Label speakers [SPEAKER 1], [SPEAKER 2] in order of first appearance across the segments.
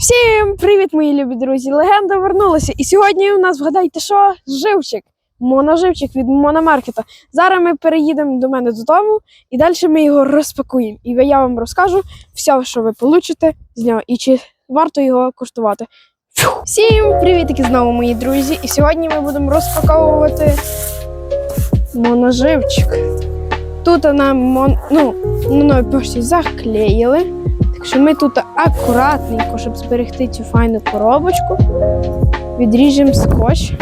[SPEAKER 1] Всім привіт, мої любі друзі! Легенда вернулася. І сьогодні у нас, вгадайте, що? Живчик. Моноживчик від Мономаркета. Зараз ми переїдемо до мене додому і далі ми його розпакуємо. І я вам розкажу все, що ви получите з нього, і чи варто його коштувати. Всім привітки знову, мої друзі! І сьогодні ми будемо розпаковувати моноживчик. Тут нам мон... ну, новій пошті заклеїли. Що ми тут акуратненько, щоб зберегти цю файну коробочку, відріжемо скотч.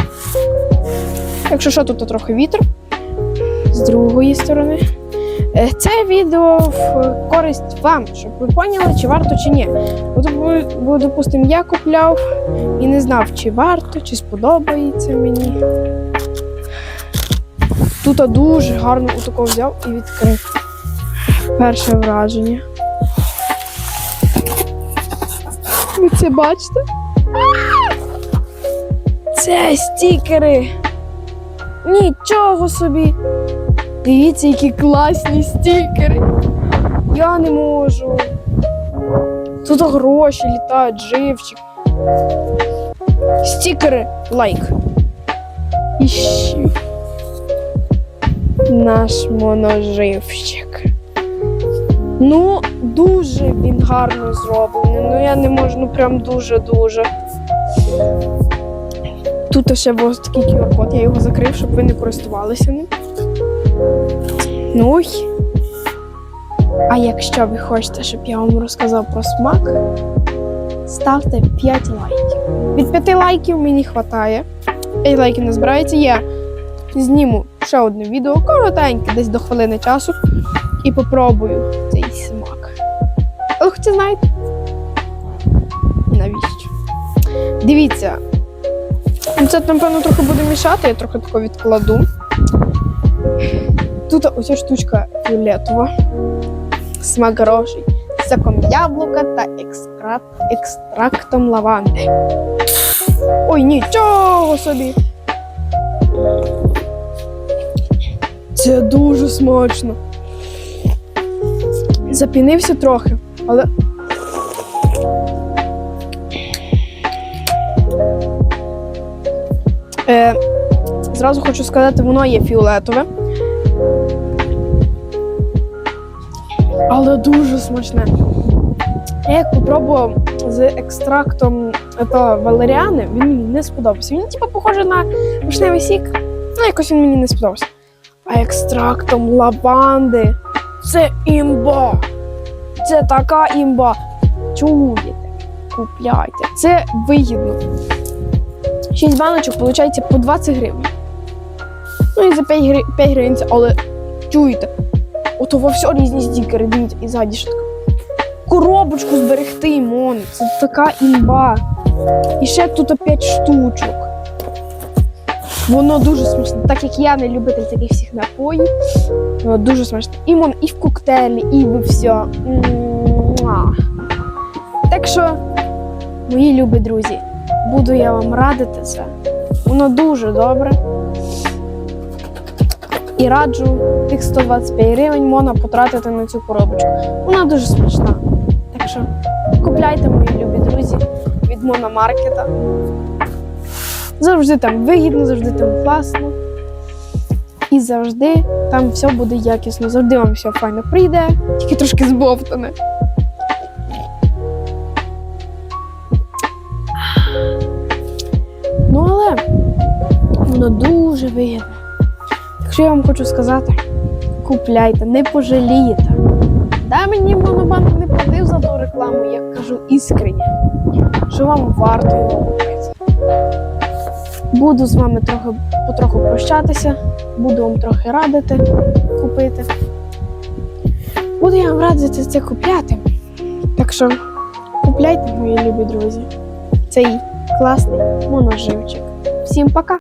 [SPEAKER 1] Якщо що, тут трохи вітер з другої сторони. Е, Це відео в користь вам, щоб ви поняли, чи варто, чи ні. Бо, допустимо, я купляв і не знав, чи варто, чи сподобається мені. Тут дуже гарно отако взяв і відкрив. Перше враження. Це бачите? Це стікери. Нічого собі. Дивіться, які класні стікери. Я не можу. Тут гроші літають, живчик. Стікери лайк. І наш моноживчик. Ну, дуже він гарно зроблений. Ну я не можу, ну прям дуже-дуже. Тут ще ось такий QR-код, я його закрив, щоб ви не користувалися ним. Ну. А якщо ви хочете, щоб я вам розказав про смак, ставте 5 лайків. Від 5 лайків мені вистачає. 5 лайків не збирається. Я зніму ще одне відео, коротеньке, десь до хвилини часу, і попробую хоча знаєте, навіщо? Дивіться, це, напевно, трохи буде мішати, я трохи тако відкладу. Тут оця штучка фіолетова, смак грошей, з соком яблука та екстракт, екстрактом лаванди. Ой, нічого собі! Це дуже смачно. Запінився трохи, але. Е, зразу хочу сказати, воно є фіолетове. Але дуже смачне. Я як попробував з екстрактом ето, валеріани, він мені не сподобався. Він, типу, похожий на вишневий сік. Ну, якось він мені не сподобався. А екстрактом лаванди це імба. Це така імба. Чуєте? Купляйте. Це вигідно. 6 баночок виходить по 20 гривень. Ну і за 5, гри... 5 гривень, але чуєте? Ото во все різні стікери, дивіться, і ззаді що таке. Коробочку зберегти, мон. Це така імба. І ще тут 5 штучок. Воно дуже смачне. Так як я не любитель таких всіх напоїв, воно дуже смачне. І мон, і в коктейлі, і в все. Муа. Так що, мої любі друзі, буду я вам радити це. Воно дуже добре. І раджу тих 125 гривень можна потратити на цю коробочку. Вона дуже смачна. Так що купляйте, мої любі друзі, від мономаркета. Завжди там вигідно, завжди там класно. І завжди там все буде якісно. Завжди вам все файно прийде, тільки трошки збовтане. Ну, але воно дуже вигідно. Так що я вам хочу сказати, купляйте, не пожалієте. Да, мені монобанк не платив за ту рекламу, я кажу іскренні, що вам варто. Буду з вами трохи потроху прощатися, буду вам трохи радити купити. Буду я вам радити це купляти. Так що купляйте, мої любі друзі, цей класний моноживчик. Всім пока!